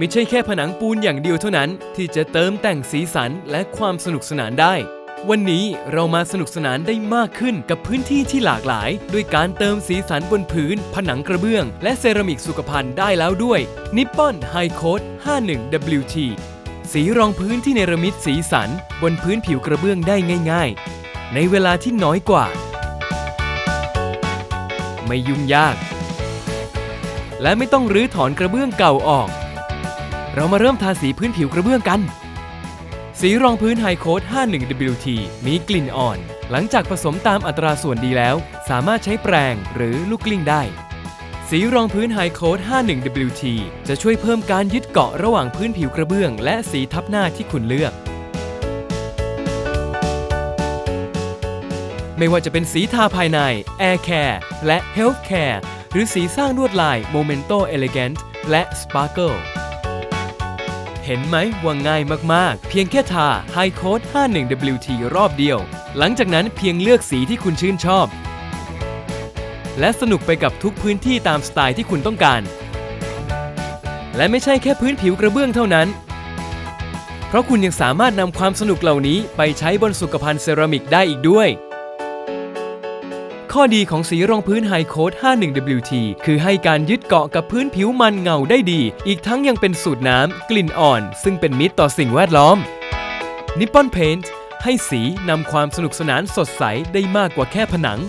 ไม่ใช่แค่ผนังปูนอย่างเดียวเท่านั้นที่จะเติมแต่งสีสันและความสนุกสนานได้ วันนี้เรามาสนุกสนานได้มากขึ้นกับพื้นที่ที่หลากหลาย ด้วยการเติมสีสันบนพื้น ผนังกระเบื้อง และเซรามิกสุขภัณฑ์ได้แล้วด้วย Nippon High Coat 51 WT สีรองพื้นที่เนรมิตสีสัน บนพื้นผิวกระเบื้องได้ง่าย ๆ ในเวลาที่น้อยกว่า ไม่ยุ่งยาก และไม่ต้องรื้อถอนกระเบื้องเก่าออก เรามาเริ่มทาสีพื้นผิวกระเบื้องกัน สีรองพื้นไฮโคด 51WT มีกลิ่นอ่อน หลังจากผสมตามอัตราส่วนดีแล้ว สามารถใช้แปรงหรือลูกกลิ้งได้ สีรองพื้นไฮโคด 51WT จะช่วยเพิ่มการยึดเกาะระหว่างพื้นผิวกระเบื้อง และสีทับหน้าที่คุณเลือก ไม่ว่าจะเป็นสีทาภายใน Air Care และ Health Care หรือสีสร้างลวดลาย Momento Elegant และ Sparkle เห็นไหมว่าง่ายมากๆ เพียงแค่ทา High Coat 51WT รอบเดียว หลังจากนั้นเพียงเลือกสีที่คุณชื่นชอบ และสนุกไปกับทุกพื้นที่ตามสไตล์ที่คุณต้องการ และไม่ใช่แค่พื้นผิวกระเบื้องเท่านั้น เพราะคุณยังสามารถนำความสนุกเหล่านี้ไปใช้บนสุขภัณฑ์เซรามิกได้อีกด้วย ข้อดีของสีรองพื้นไฮโค้ด 51WT คือให้การยึดเกาะกับพื้นผิวมันเงาได้ดี อีกทั้งยังเป็นสูตรน้ำกลิ่นอ่อน ซึ่งเป็นมิตรต่อสิ่งแวดล้อม Nippon Paint ให้สีนำความสนุกสนานสดใสได้มากกว่าแค่ผนัง